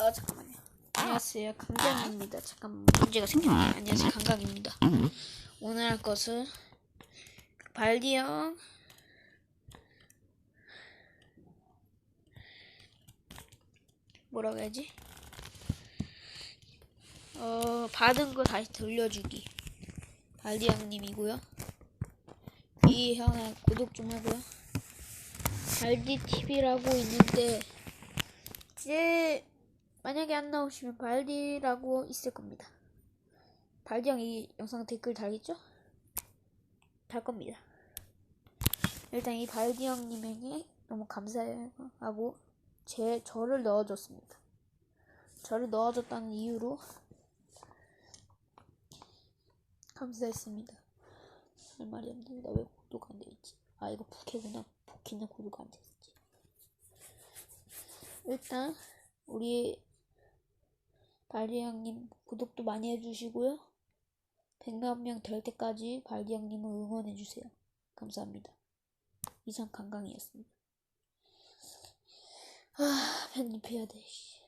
아 잠깐만요. 안녕하세요 강강입니다. 잠깐 문제가 생겼네요. 안녕하세요 강강입니다. 오늘 할 것은 발디형 뭐라고 해야지? 어 받은 거 다시 돌려주기 발디 형님이고요. 이 형아 구독 좀 하고요. 발디 TV라고 있는데 이제 만약에 안 나오시면 발디라고 있을 겁니다. 발디 형이 영상 댓글 달겠죠? 달 겁니다. 일단 이 발디 형님에게 너무 감사하고 제 저를 넣어줬습니다. 저를 넣어줬다는 이유로 감사했습니다. 할 말이 없네. 나왜 구독 안 돼있지? 아 이거 부캐구나. 부캐는 구독 안 돼있지. 일단 우리 발디 형님 구독도 많이 해주시고요. 100만 명 될 때까지 발디 형님을 응원해주세요. 감사합니다. 이상 강강이었습니다. 아, 편집해야 돼. 씨.